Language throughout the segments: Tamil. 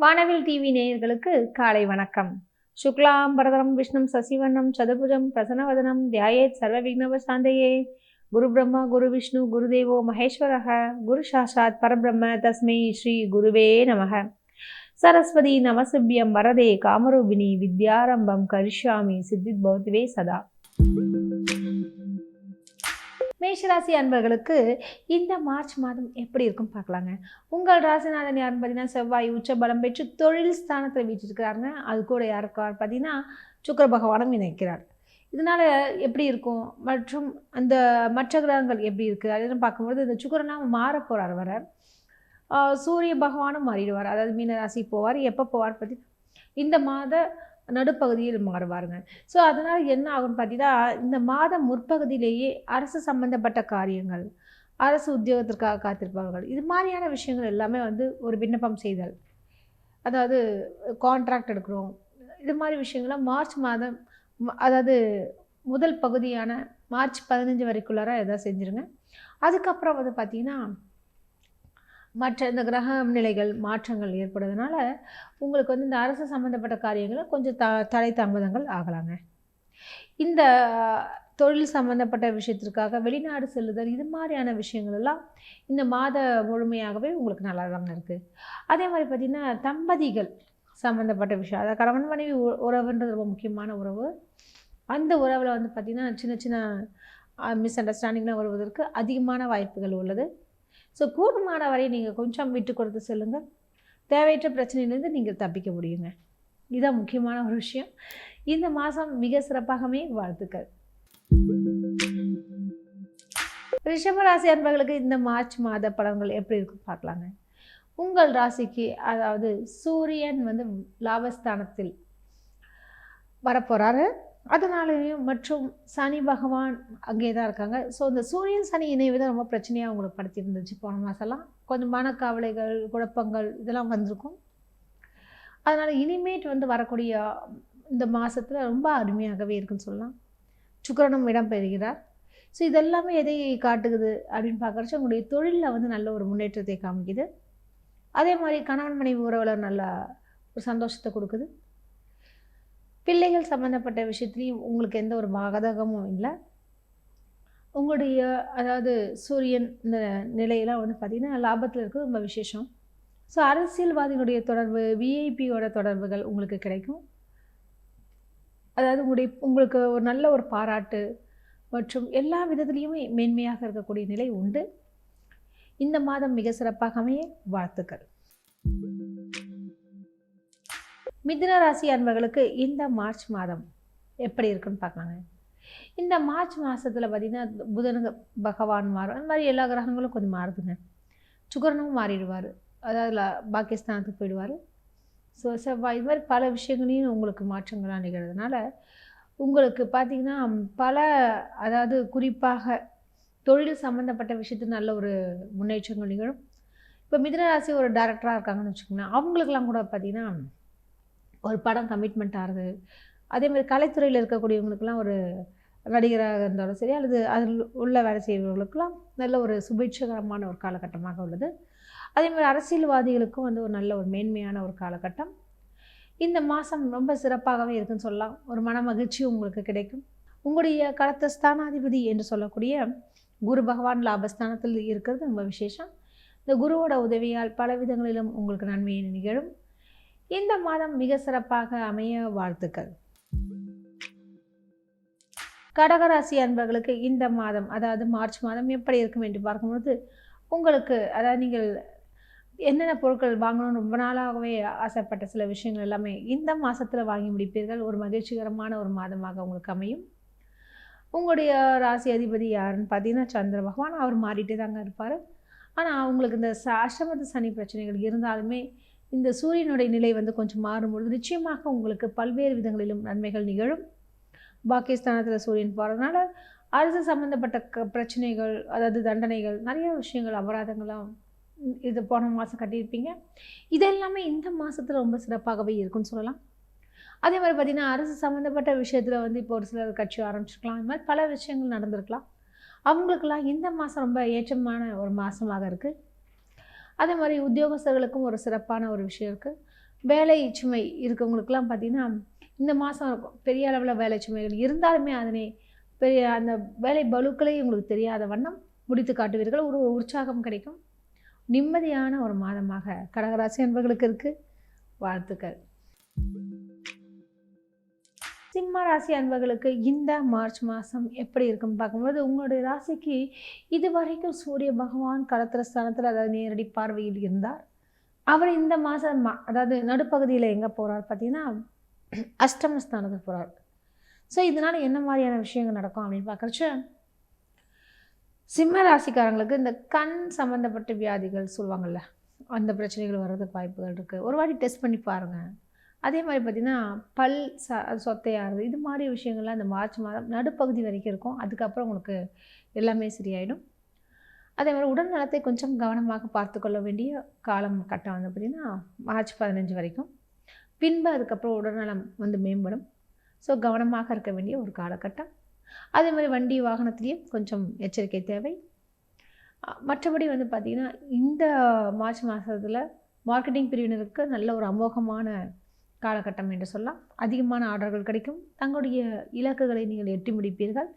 வானவில் டிவி நேயர்களுக்கு காலை வணக்கம். சுக்லாம் பரதரம் விஷ்ணம் சசிவண்ணம் சதுர்புஜம் பிரசன்னவதனம் தியாயேத் சர்வ விக்னவ சாந்தையே. குரு பிரம்மா குரு விஷ்ணு குருதேவோ மகேஸ்வரக குரு சாஷாத் பரபிரம்ம தஸ்மை ஸ்ரீ குருவே நமக. சரஸ்வதி நமசிபியம் வரதே காமரூபிணி வித்யாரம்பம் கரிஷ்யாமி சித்தித் பௌத்திவே சதா. மேஷராசி அன்பர்களுக்கு இந்த மார்ச் மாதம் எப்படி இருக்கும் பார்க்கலாங்க. உங்கள் ராசிநாதன் யாருன்னு பார்த்தீங்கன்னா செவ்வாய் உச்ச பலம் பெற்று தொழில் ஸ்தானத்தில் வீட்டிருக்கிறாருங்க. அது கூட யாருக்கார் பார்த்தீங்கன்னா சுக்கர பகவானும் இணைக்கிறார். இதனால் எப்படி இருக்கும்? மற்றும் அந்த மற்ற கிரகங்கள் எப்படி இருக்குது அதுன்னு பார்க்கும்போது இந்த சுக்கரனாக மாற போகிறார் வர சூரிய பகவானும் மாறிடுவார். அதாவது மீனராசி போவார். எப்போ போவார் பற்றி இந்த மாத நடுப்பகுதியில் மாறுவாருங்க. ஸோ அதனால் என்ன ஆகும்னு பார்த்தீங்கன்னா இந்த மாதம் முற்பகுதியிலேயே அரசு சம்பந்தப்பட்ட காரியங்கள் அரசு உத்தியோகத்திற்காக காத்திருப்பவர்கள் இது மாதிரியான விஷயங்கள் எல்லாமே வந்து ஒரு விண்ணப்பம் செய்தல். அதாவது கான்ட்ராக்ட் எடுக்கிறோம். இது மாதிரி விஷயங்கள்லாம் மார்ச் மாதம் அதாவது முதல் பகுதியான மார்ச் பதினஞ்சு வரைக்குள்ளார எதாவது செஞ்சுருங்க. அதுக்கப்புறம் வந்து பார்த்திங்கன்னா மற்ற இந்த கிரக நிலைகள் மாற்றங்கள் ஏற்படுறதுனால உங்களுக்கு வந்து இந்த அரசு சம்மந்தப்பட்ட காரியங்களை கொஞ்சம் த தடை தாமதங்கள் ஆகலாங்க. இந்த தொழில் சம்மந்தப்பட்ட விஷயத்திற்காக வெளிநாடு செல்லுதல் இது மாதிரியான விஷயங்கள் எல்லாம் இந்த மாத முழுமையாகவே உங்களுக்கு நல்லா தாங்க இருக்குது அதே மாதிரி பார்த்திங்கன்னா தம்பதிகள் சம்மந்தப்பட்ட விஷயம் அதாவது கணவன் மனைவி உறவுன்றது ரொம்ப முக்கியமான உறவு. அந்த உறவில் வந்து பார்த்திங்கன்னா சின்ன சின்ன மிஸ் அண்டர்ஸ்டாண்டிங்லாம் வருவதற்கு அதிகமான வாய்ப்புகள் உள்ளது. ஸோ கூடுமான வரை நீங்கள் கொஞ்சம் விட்டு கொடுத்து சொல்லுங்கள். தேவையற்ற பிரச்சனையிலேருந்து நீங்கள் தப்பிக்க முடியுங்க. இதுதான் முக்கியமான ஒரு விஷயம். இந்த மாதம் மிக சிறப்பாகவே வாழ்த்துக்கள். ரிஷபராசி அன்பர்களுக்கு இந்த மார்ச் மாத பலன்கள் எப்படி இருக்கும் பார்க்கலாங்க. உங்கள் ராசிக்கு அதாவது சூரியன் வந்து லாபஸ்தானத்தில் வரப்போகிறாரு அதனாலேயும் மற்றும் சனி பகவான் அங்கே தான் இருக்காங்க. ஸோ இந்த சூரியன் சனி இணைவு தான் ரொம்ப பிரச்சனையாக அவங்களுக்கு படுத்திருந்துச்சு. போன மாதம்லாம் கொஞ்சம் மனக்கவலைகள் குழப்பங்கள் இதெல்லாம் வந்திருக்கும். அதனால் இனிமேட் வந்து வரக்கூடிய இந்த மாதத்தில் ரொம்ப அருமையாகவே இருக்குன்னு சொல்லலாம். சுக்கரனும் இடம் பெறுகிறார் ஸோ இதெல்லாமே எதை காட்டுகுது அப்படின்னு பார்க்குறச்சு உங்களுடைய தொழிலில் வந்து நல்ல ஒரு முன்னேற்றத்தை காமிக்குது. அதே மாதிரி கணவன் மனைவி உறவில் நல்ல ஒரு சந்தோஷத்தை கொடுக்குது. பிள்ளைகள் சம்மந்தப்பட்ட விஷயத்துலையும் உங்களுக்கு எந்த ஒரு பாதகமும் இல்லை. உங்களுடைய அதாவது சூரியன் இந்த நிலையெல்லாம் வந்து பார்த்திங்கன்னா லாபத்தில் இருக்கிறது ரொம்ப விசேஷம். ஸோ அரசியல்வாதிகளுடைய தொடர்பு விஐபியோட தொடர்புகள் உங்களுக்கு கிடைக்கும். அதாவது உங்களுடைய உங்களுக்கு ஒரு நல்ல ஒரு பாராட்டு மற்றும் எல்லா விதத்துலேயுமே மேன்மையாக இருக்கக்கூடிய நிலை உண்டு. இந்த மாதம் மிக சிறப்பாக அமைய வாழ்த்துக்கள். மிதுன ராசி அன்பர்களுக்கு இந்த மார்ச் மாதம் எப்படி இருக்குன்னு பார்க்கலாங்க. இந்த மார்ச் மாதத்தில் பார்த்திங்கன்னா புதனுங்க பகவான் மாறும். அந்த மாதிரி எல்லா கிரகங்களும் கொஞ்சம் மாறுதுங்க. சுகரனும் மாறிடுவார். அதாவது பாகிஸ்தானத்துக்கு போயிடுவார். ஸோ செவ்வாய் இது மாதிரி பல விஷயங்களையும் உங்களுக்கு மாற்றங்களாக நிகழ்கிறதுனால உங்களுக்கு பார்த்திங்கன்னா பல அதாவது குறிப்பாக தொழில் சம்மந்தப்பட்ட விஷயத்து நல்ல ஒரு முன்னேற்றங்கள் நிகழும். இப்போ மிதனராசி ஒரு டேரக்டராக இருக்காங்கன்னு வச்சுக்கோங்களேன் அவங்களுக்கெல்லாம் கூட பார்த்திங்கன்னா ஒரு படம் கமிட்மெண்ட் ஆகுது அதே மாதிரி கலைத்துறையில் இருக்கக்கூடியவங்களுக்கெல்லாம் ஒரு நடிகராக இருந்தாலும் சரி அல்லது அதில் உள்ள வேலை செய்பவர்களுக்கெல்லாம் நல்ல ஒரு சுபிட்சகரமான ஒரு காலகட்டமாக உள்ளது. அதே மாதிரி அரசியல்வாதிகளுக்கும் வந்து ஒரு நல்ல ஒரு மேன்மையான ஒரு காலகட்டம். இந்த மாதம் ரொம்ப சிறப்பாகவே இருக்குன்னு சொல்லலாம். ஒரு மன மகிழ்ச்சி உங்களுக்கு கிடைக்கும். உங்களுடைய கடத்த ஸ்தானாதிபதி என்று சொல்லக்கூடிய குரு பகவான் லாபஸ்தானத்தில் இருக்கிறது ரொம்ப விசேஷம். இந்த குருவோட உதவியால் பல விதங்களிலும் உங்களுக்கு நன்மையை நிகழும். இந்த மாதம் மிக சிறப்பாக அமைய வாழ்த்துக்கள். கடகராசி அன்பர்களுக்கு இந்த மாதம் அதாவது மார்ச் மாதம் எப்படி இருக்கும் என்று பார்க்கும்போது உங்களுக்கு அதாவது நீங்கள் என்னென்ன பொருட்கள் வாங்கணும்னு ரொம்ப நாளாகவே ஆசைப்பட்ட சில விஷயங்கள் எல்லாமே இந்த மாதத்தில் வாங்கி முடிப்பீர்கள். ஒரு மகிழ்ச்சிகரமான ஒரு மாதமாக உங்களுக்கு அமையும். உங்களுடைய ராசி அதிபதி யாருன்னு பார்த்தீங்கன்னா சந்திர பகவான். அவர் மாறிட்டே தாங்க இருப்பார். ஆனால் அவங்களுக்கு இந்த ச அஷ்டமத்து சனி பிரச்சனைகள் இருந்தாலுமே இந்த சூரியனுடைய நிலை வந்து கொஞ்சம் மாறும்பொழுது நிச்சயமாக உங்களுக்கு பல்வேறு விதங்களிலும் நன்மைகள் நிகழும். பாகிஸ்தானத்தில் சூரியன் போகிறதுனால அரசு சம்மந்தப்பட்ட க பிரச்சனைகள் அதாவது தண்டனைகள் நிறைய விஷயங்கள் அபராதங்களாக இது போன மாதம் கட்டியிருப்பீங்க. இதெல்லாமே இந்த மாதத்தில் ரொம்ப சிறப்பாகவே இருக்குன்னு சொல்லலாம். அதே மாதிரி பார்த்திங்கன்னா அரசு சம்மந்தப்பட்ட விஷயத்தில் வந்து இப்போ ஒரு சிலர் கட்சி ஆரம்பிச்சிருக்கலாம். இது மாதிரி பல விஷயங்கள் நடந்திருக்கலாம். அவங்களுக்கெல்லாம் இந்த மாதம் ரொம்ப ஏற்றமான ஒரு மாதமாக இருக்குது அதே மாதிரி உத்தியோகஸ்தர்களுக்கும் ஒரு சிறப்பான ஒரு விஷயம் இருக்குது வேலை சுமை இருக்கவங்களுக்கெல்லாம் பார்த்திங்கன்னா இந்த மாதம் இருக்கும். பெரிய அளவில் வேலை சுமைகள் இருந்தாலுமே அதனை பெரிய அந்த வேலை பலுக்களை உங்களுக்கு தெரியாத வண்ணம் முடித்து காட்டுவீர்கள். ஒரு உற்சாகம் கிடைக்கும். நிம்மதியான ஒரு மாதமாக கடகராசி என்பவர்களுக்கு இருக்குது வாழ்த்துக்கள். சிம்ம ராசி அன்பர்களுக்கு இந்த மார்ச் மாதம் எப்படி இருக்குன்னு பார்க்கும்போது உங்களுடைய ராசிக்கு இது வரைக்கும் சூரிய பகவான் கடத்திர ஸ்தானத்தில் அதாவது நேரடி பார்வையில் இருந்தார். அவர் இந்த மாதம் அதாவது நடுப்பகுதியில் எங்கே போகிறார் பார்த்தீங்கன்னா அஷ்டமஸ்தானத்துக்கு போகிறார் ஸோ இதனால் என்ன மாதிரியான விஷயங்கள் நடக்கும் அப்படின்னு பார்க்குறச்ச சிம்ம ராசிக்காரங்களுக்கு இந்த கண் சம்மந்தப்பட்ட வியாதிகள் சொல்லுவாங்கள்ல அந்த பிரச்சனைகள் வர்றதுக்கு வாய்ப்புகள் இருக்குது ஒரு வாட்டி டெஸ்ட் பண்ணி பாருங்கள் அதே மாதிரி பார்த்திங்கன்னா பல் ச சொத்தையாகிறது இது மாதிரி விஷயங்கள்லாம் அந்த மார்ச் மாதம் நடுப்பகுதி வரைக்கும் இருக்கும். அதுக்கப்புறம் உங்களுக்கு எல்லாமே சரியாயிடும். அதே மாதிரி உடல் நலத்தை கொஞ்சம் கவனமாக பார்த்துக்கொள்ள வேண்டிய காலம் கட்டம் வந்து பார்த்திங்கன்னா மார்ச் பதினஞ்சு வரைக்கும். பின்பு அதுக்கப்புறம் உடல்நலம் வந்து மேம்படும். ஸோ கவனமாக இருக்க வேண்டிய ஒரு காலகட்டம். அதே மாதிரி வண்டி வாகனத்துலேயும் கொஞ்சம் எச்சரிக்கை தேவை. மற்றபடி வந்து பார்த்திங்கன்னா இந்த மார்ச் மாதத்தில் மார்க்கெட்டிங் பிரிவினருக்கு நல்ல ஒரு அமோகமான காலகட்டம் என்று சொல்லலாம். அதிகமான ஆர்டர்கள் கிடைக்கும். தங்களுடைய இலக்குகளை நீங்கள் எட்டி முடிப்பீர்கள்.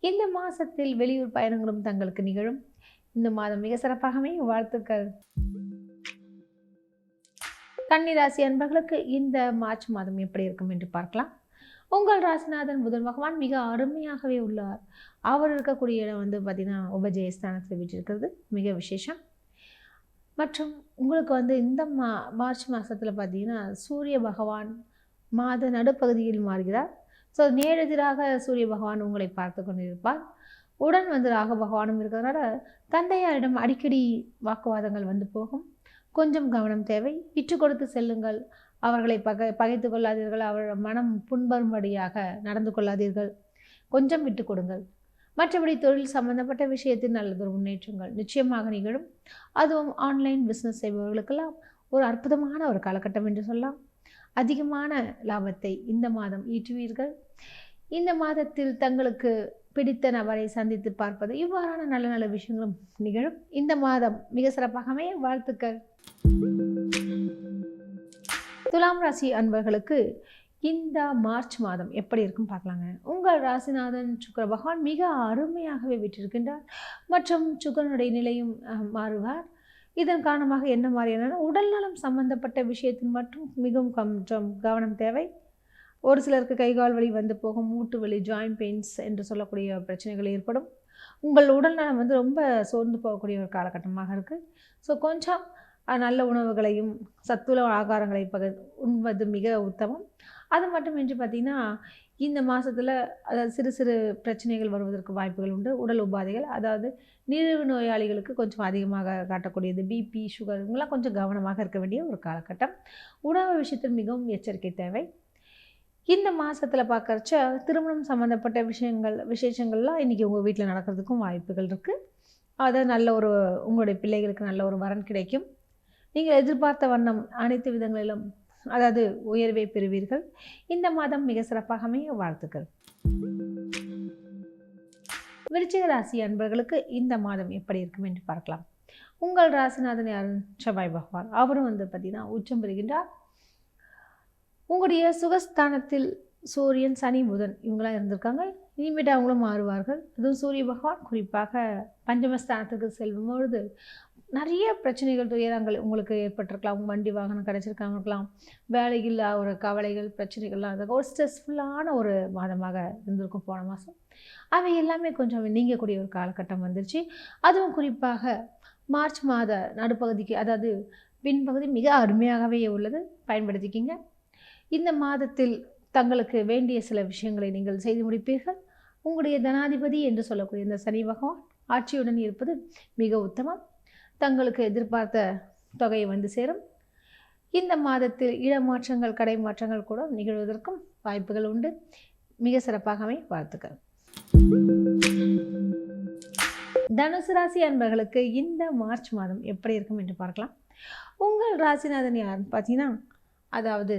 இந்த மாதத்தில் வெளியூர் பயணங்களும் தங்களுக்கு நிகழும். இந்த மாதம் மிக சிறப்பாகவே வாழ்த்துக்கள். கன்னிராசி அன்பர்களுக்கு இந்த மார்ச் மாதம் எப்படி இருக்கும் என்று பார்க்கலாம். உங்கள் ராசிநாதன் புதன் பகவான் மிக அருமையாகவே உள்ளார். அவர் இருக்கக்கூடிய இடம் வந்து பார்த்திங்கன்னா உபஜயஸ்தானத்தில் வீட்டிருக்கிறது மிக விசேஷம். மற்றும் உங்களுக்கு வந்து இந்த மா மார்ச் மாதத்தில் பார்த்தீங்கன்னா சூரிய பகவான் மாத நடுப்பகுதியில் மாறுகிறார். ஸோ நேரெதிராக சூரிய பகவான் உங்களை பார்த்து கொண்டிருப்பார். உடன் வந்து ராக பகவானும் இருக்கிறதுனால தந்தையாரிடம் அடிக்கடி வாக்குவாதங்கள் வந்து போகும். கொஞ்சம் கவனம் தேவை. விற்று கொடுத்து செல்லுங்கள். அவர்களை பகை பகைத்து கொள்ளாதீர்கள். அவர் மனம் புண்பரும்படியாக நடந்து கொள்ளாதீர்கள். கொஞ்சம் விட்டு கொடுங்கள். மற்றபடி தொழில் சம்பந்தப்பட்ட விஷயத்தில் நல்லதொரு முன்னேற்றங்கள் நிச்சயமாக நிகழும். அதுவும் ஆன்லைன் பிஸ்னஸ் செய்பவர்களுக்கெல்லாம் ஒரு அற்புதமான ஒரு காலகட்டம் என்று சொல்லலாம். அதிகமான லாபத்தை இந்த மாதம் ஈட்டுவீர்கள். இந்த மாதத்தில் தங்களுக்கு பிடித்த நபரை சந்தித்து பார்ப்பது இவ்வாறான நல்ல நல்ல விஷயங்களும் நிகழும். இந்த மாதம் மிக சிறப்பாகவே வாழ்த்துக்கள். துலாம் ராசி அன்பர்களுக்கு இந்த மார்ச் மாதம் எப்படி இருக்கும் பார்க்கலாங்க. உங்கள் ராசிநாதன் சுக்கர பகவான் மிக அருமையாகவே விட்டிருக்கின்றார் மற்றும் சுக்கரனுடைய நிலையும் மாறுவார். இதன் காரணமாக என்ன மாதிரியான உடல்நலம் சம்பந்தப்பட்ட விஷயத்தில் மட்டும் மிகவும் கொஞ்சம் கவனம் தேவை. ஒரு சிலருக்கு கைகால் வலி வந்து போகும் மூட்டு வலி ஜாயிண்ட் பெயின்ஸ் என்று சொல்லக்கூடிய பிரச்சனைகள் ஏற்படும். உங்கள் உடல்நலம் வந்து ரொம்ப சோர்ந்து போகக்கூடிய ஒரு காலகட்டமாக இருக்குது ஸோ கொஞ்சம் நல்ல உணவுகளையும் சத்துள்ள ஆகாரங்களையும் பக உண்பது மிக உத்தமம். அது மட்டுமின்றி பார்த்திங்கன்னா இந்த மாதத்தில் அதாவது சிறு சிறு பிரச்சனைகள் வருவதற்கு வாய்ப்புகள் உண்டு. உடல் உபாதைகள் அதாவது நீரிழிவு நோயாளிகளுக்கு கொஞ்சம் அதிகமாக காட்டக்கூடியது. பிபி சுகர் இவங்கெல்லாம் கொஞ்சம் கவனமாக இருக்க வேண்டிய ஒரு காலகட்டம். உணவு விஷயத்தில் மிகவும் எச்சரிக்கை தேவை. இந்த மாதத்தில் பார்க்குறச்ச திருமணம் சம்மந்தப்பட்ட விஷயங்கள் விசேஷங்கள்லாம் இன்றைக்கி உங்கள் வீட்டில் நடக்கிறதுக்கும் வாய்ப்புகள் இருக்குது அதை நல்ல ஒரு உங்களுடைய பிள்ளைகளுக்கு நல்ல ஒரு வரன் கிடைக்கும். நீங்கள் எதிர்பார்த்த வண்ணம் அனைத்து விதங்களிலும் அதாவது உயர்வை பெறுவீர்கள். இந்த மாதம் மிக சிறப்பாக அமைய வாழ்த்துக்கள். விருச்சிக ராசி அன்பர்களுக்கு இந்த மாதம் எப்படி இருக்கும் என்று பார்க்கலாம். உங்கள் ராசிநாதன் யாரும் செவ்வாய் பகவான். அவரும் வந்து பார்த்தீங்கன்னா உச்சம் பெறுகின்றார். உங்களுடைய சுகஸ்தானத்தில் சூரியன் சனி புதன் இவங்களாம் இருந்திருக்காங்க. இனிமேட்டு அவங்களும் மாறுவார்கள். அதுவும் சூரிய பகவான். குறிப்பாக பஞ்சமஸ்தானத்துக்கு செல்லும் பொழுது நிறைய பிரச்சனைகள் துயரங்கள் உங்களுக்கு ஏற்பட்டிருக்கலாம். உங்கள் வண்டி வாகனம் கிடச்சிருக்காம இருக்கலாம் வேலையில் ஒரு கவலைகள் பிரச்சனைகள்லாம் இருக்கும் ஒரு ஸ்ட்ரெஸ்ஃபுல்லான ஒரு மாதமாக இருந்திருக்கும் போன மாதம் அவை எல்லாமே கொஞ்சம் நீங்கக்கூடிய ஒரு காலகட்டம் வந்துருச்சு. அதுவும் குறிப்பாக மார்ச் மாத நடுப்பகுதிக்கு அதாவது பின்பகுதி மிக அருமையாகவே உள்ளது. பயன்படுத்திக்கிங்க. இந்த மாதத்தில் தங்களுக்கு வேண்டிய சில விஷயங்களை நீங்கள் செய்து முடிப்பீர்கள். உங்களுடைய தனாதிபதி என்று சொல்லக்கூடிய இந்த சனி பகவான் ஆட்சியுடன் இருப்பது மிக உத்தமம். தங்களுக்கு எதிர்பார்த்த தொகை வந்து சேரும். இந்த மாதத்தில் இடமாற்றங்கள் கடை மாற்றங்கள் கூட நிகழ்வதற்கும் வாய்ப்புகள் உண்டு. மிக சிறப்பாகவே வாழ்த்துக்கள். தனுசு ராசி அன்பர்களுக்கு இந்த மார்ச் மாதம் எப்படி இருக்கும் என்று பார்க்கலாம். உங்கள் ராசிநாதன் யாருன்னு பார்த்தீங்கன்னா அதாவது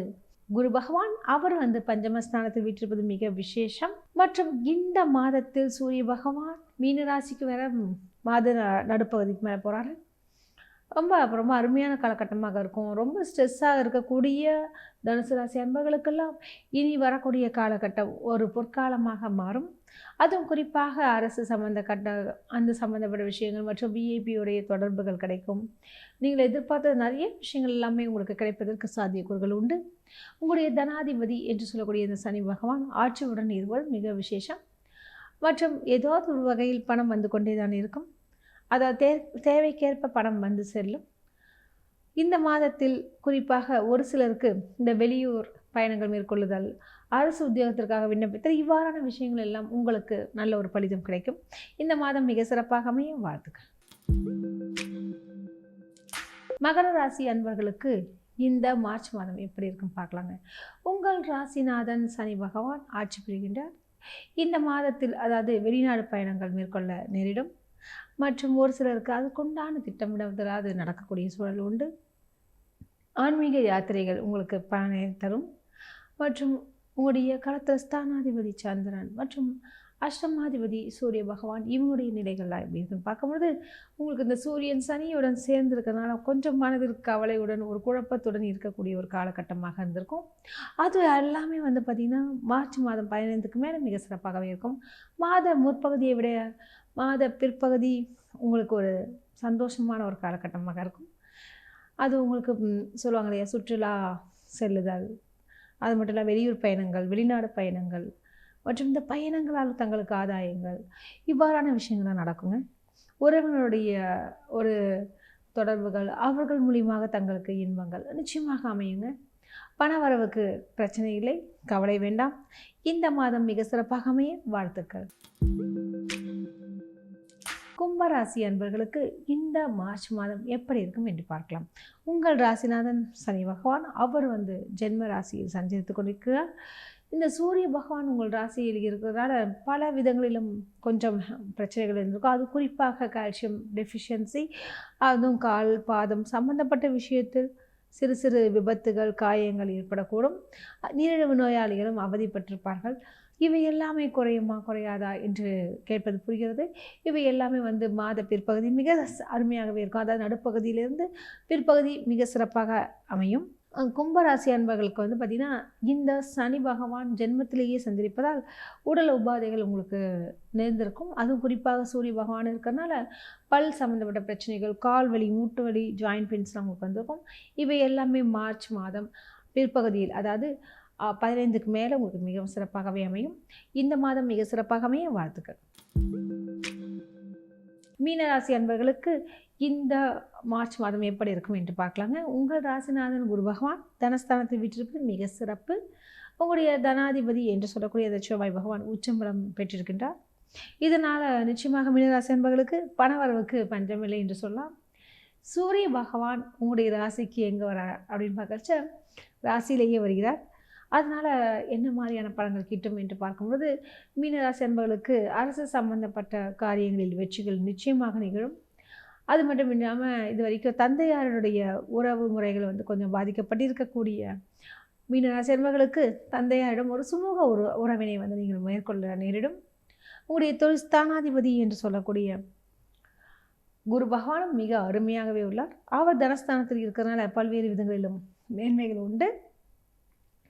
குரு பகவான். அவர் வந்து பஞ்சமஸ்தானத்தில் வீற்றிருப்பது மிக விசேஷம். மற்றும் இந்த மாதத்தில் சூரிய பகவான் மீனராசிக்கு வர மாத நடுப்பகுதிக்கு மேலே போகிறாரு ரொம்ப ரொம்ப அருமையான காலகட்டமாக இருக்கும். ரொம்ப ஸ்ட்ரெஸ்ஸாக இருக்கக்கூடிய தனுசு ராசி அன்பர்களுக்கெல்லாம் இனி வரக்கூடிய காலகட்டம் ஒரு பொற்காலமாக மாறும். அதுவும் குறிப்பாக அரசு சம்மந்த கட்ட அந்த சம்மந்தப்பட்ட விஷயங்கள் மற்றும் விஐபியுடைய தொடர்புகள் கிடைக்கும். நீங்கள் எதிர்பார்த்த நிறைய விஷயங்கள் எல்லாமே உங்களுக்கு கிடைப்பதற்கு சாத்தியக்கூறுகள் உண்டு. உங்களுடைய தனாதிபதி என்று சொல்லக்கூடிய இந்த சனி பகவான் ஆட்சியுடன் இருவர் மிக விசேஷம். மற்றும் ஏதாவது ஒரு வகையில் பணம் வந்து கொண்டே தான் இருக்கும். அதாவது தே தேவைக்கேற்ப பணம் வந்து செல்லும். இந்த மாதத்தில் குறிப்பாக ஒரு சிலருக்கு இந்த வெளியூர் பயணங்கள் மேற்கொள்ளுதல் அரசு உத்தியோகத்திற்காக விண்ணப்பித்தல் இவ்வாறான விஷயங்கள் எல்லாம் உங்களுக்கு நல்ல ஒரு பலிதம் கிடைக்கும். இந்த மாதம் மிக சிறப்பாக அமையும். வாழ்த்துக்கள். மகர ராசி அன்பர்களுக்கு இந்த மார்ச் மாதம் எப்படி இருக்கும் பார்க்கலாங்க. உங்கள் ராசிநாதன் சனி பகவான் ஆட்சி புரிகின்றார். இந்த மாதத்தில் அதாவது வெளிநாடு பயணங்கள் மேற்கொள்ள நேரிடும். மற்றும் ஒரு சிலருக்கு அதுக்குண்டான திட்டமிடுவதில் அது நடக்கக்கூடிய சூழல் உண்டு. ஆன்மீக யாத்திரைகள் உங்களுக்கு பலனை தரும். மற்றும் உங்களுடைய களத்தில் ஸ்தானாதிபதி சந்திரன் மற்றும் அஷ்டமாதிபதி சூரிய பகவான் இவங்களுடைய நிலைகள்லாம் எப்படி இருக்குன்னு பார்க்கும்பொழுது உங்களுக்கு இந்த சூரியன் சனியுடன் சேர்ந்திருக்கிறதுனால கொஞ்சம் மனதிற்கு கவலையுடன் ஒரு குழப்பத்துடன் இருக்கக்கூடிய ஒரு காலகட்டமாக இருந்திருக்கும். அது எல்லாமே வந்து பார்த்திங்கன்னா மார்ச் மாதம் பதினைந்துக்கு மேலே மிக சிறப்பாகவே இருக்கும். மாத முற்பகுதியை விட மாத பிற்பகுதி உங்களுக்கு ஒரு சந்தோஷமான ஒரு காலகட்டமாக இருக்கும். அது உங்களுக்கு சொல்லுவாங்க இல்லையா சுற்றுலா செல்லுதல். அது மட்டும் இல்லை வெளியூர் பயணங்கள் வெளிநாடு பயணங்கள் மற்றும் இந்த பயணங்களால் தங்களுக்கு ஆதாயங்கள். இவ்வாறான விஷயங்கள்லாம் நடக்குங்க. உறவினருடைய ஒரு தொடர்புகள் அவர்கள் மூலியமாக தங்களுக்கு இன்பங்கள் நிச்சயமாக அமையுங்க. பணவரவுக்கு பிரச்சனை இல்லை கவலை வேண்டாம். இந்த மாதம் மிக சிறப்பாக அமைய வாழ்த்துக்கள். கும்பராசி அன்பர்களுக்கு இந்த மார்ச் மாதம் எப்படி இருக்கும் என்று பார்க்கலாம். உங்கள் ராசிநாதன் சனி பகவான் அவர் வந்து ஜென்ம ராசியில் சஞ்சரித்து கொண்டிருக்கிறார். இந்த சூரிய பகவான் உங்கள் ராசியில் இருக்கிறதால பல விதங்களிலும் கொஞ்சம் பிரச்சனைகள் இருந்திருக்கும். அது குறிப்பாக கால்சியம் டெஃபிஷியன்சி அதுவும் கால் பாதம் சம்பந்தப்பட்ட விஷயத்தில் சிறு சிறு விபத்துகள் காயங்கள் ஏற்படக்கூடும். நீரிழிவு நோயாளிகளும் அவதிப்பட்டிருப்பார்கள் இவை எல்லாமே குறையுமா குறையாதா என்று கேட்பது புரிகிறது. இவை எல்லாமே வந்து மாத பிற்பகுதி மிக அருமையாகவே இருக்கும். அதாவது நடுப்பகுதியிலிருந்து பிற்பகுதி மிக சிறப்பாக அமையும். கும்பராசி அன்பர்களுக்கு வந்து பார்த்திங்கன்னா இந்த சனி பகவான் ஜென்மத்திலேயே சந்திரிப்பதால் உடல் உபாதைகள் உங்களுக்கு நேர்ந்திருக்கும் அதுவும் குறிப்பாக சூரிய பகவான் இருக்கிறனால பல் சம்மந்தப்பட்ட பிரச்சனைகள் கால் வலி மூட்டு வலி ஜாயின்ட் பெயின்ஸ்லாம் உங்களுக்கு வந்திருக்கும். இவை எல்லாமே மார்ச் மாதம் பிற்பகுதியில் அதாவது பதினைந்துக்கு மேலே உங்களுக்கு மிகவும் சிறப்பாகவே அமையும். இந்த மாதம் மிக சிறப்பாக வாழ்த்துக்கள். மீனராசி அன்பர்களுக்கு இந்த மார்ச் மாதம் எப்படி இருக்கும் என்று பார்க்கலாங்க. உங்கள் ராசிநாதன் குரு பகவான் தனஸ்தானத்தில் விட்டிருப்பது மிக சிறப்பு. உங்களுடைய தனாதிபதி என்று சொல்லக்கூடிய அந்த செவ்வாய் பகவான் உச்சம்பலம் பெற்றிருக்கின்றார். இதனால் நிச்சயமாக மீனராசி அன்பர்களுக்கு பணவரவுக்கு பஞ்சமில்லை என்று சொல்லலாம். சூரிய பகவான் உங்களுடைய ராசிக்கு எங்கே வரார் அப்படின்னு பார்க்கறச்ச ராசியிலேயே வருகிறார். அதனால் என்ன மாதிரியான பலன்கள் கிட்டும் என்று பார்க்கும்போது மீனராசி அன்பர்களுக்கு அரசு சம்பந்தப்பட்ட காரியங்களில் வெற்றிகள் நிச்சயமாக நிகழும். அது மட்டும் இல்லாமல் இது வரைக்கும் தந்தையாருடைய உறவு முறைகள் வந்து கொஞ்சம் பாதிக்கப்பட்டிருக்கக்கூடிய மீனராசி அன்பர்களுக்கு தந்தையாரிடம் ஒரு சுமூக உற உறவினை வந்து நீங்கள் மேற்கொள்ள நேரிடும். உங்களுடைய தொழில் ஸ்தானாதிபதி என்று சொல்லக்கூடிய குரு பகவானும் மிக அருமையாகவே உள்ளார். அவர் தனஸ்தானத்தில் இருக்கிறதுனால பல்வேறு விதங்களிலும் மேன்மைகள் உண்டு.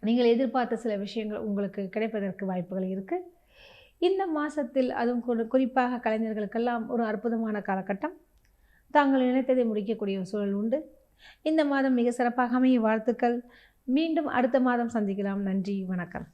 நீங்கள் எதிர்பார்த்த சில விஷயங்கள் உங்களுக்கு கிடைப்பதற்கு வாய்ப்புகள் இருக்குது இந்த மாதத்தில் அதுவும் குறிப்பாக கலைஞர்களுக்கெல்லாம் ஒரு அற்புதமான காலகட்டம். தாங்கள் நினைத்ததை முடிக்கக்கூடிய சூழல் உண்டு. இந்த மாதம் மிக சிறப்பாக அமைய வாழ்த்துக்கள். மீண்டும் அடுத்த மாதம் சந்திக்கலாம். நன்றி. வணக்கம்.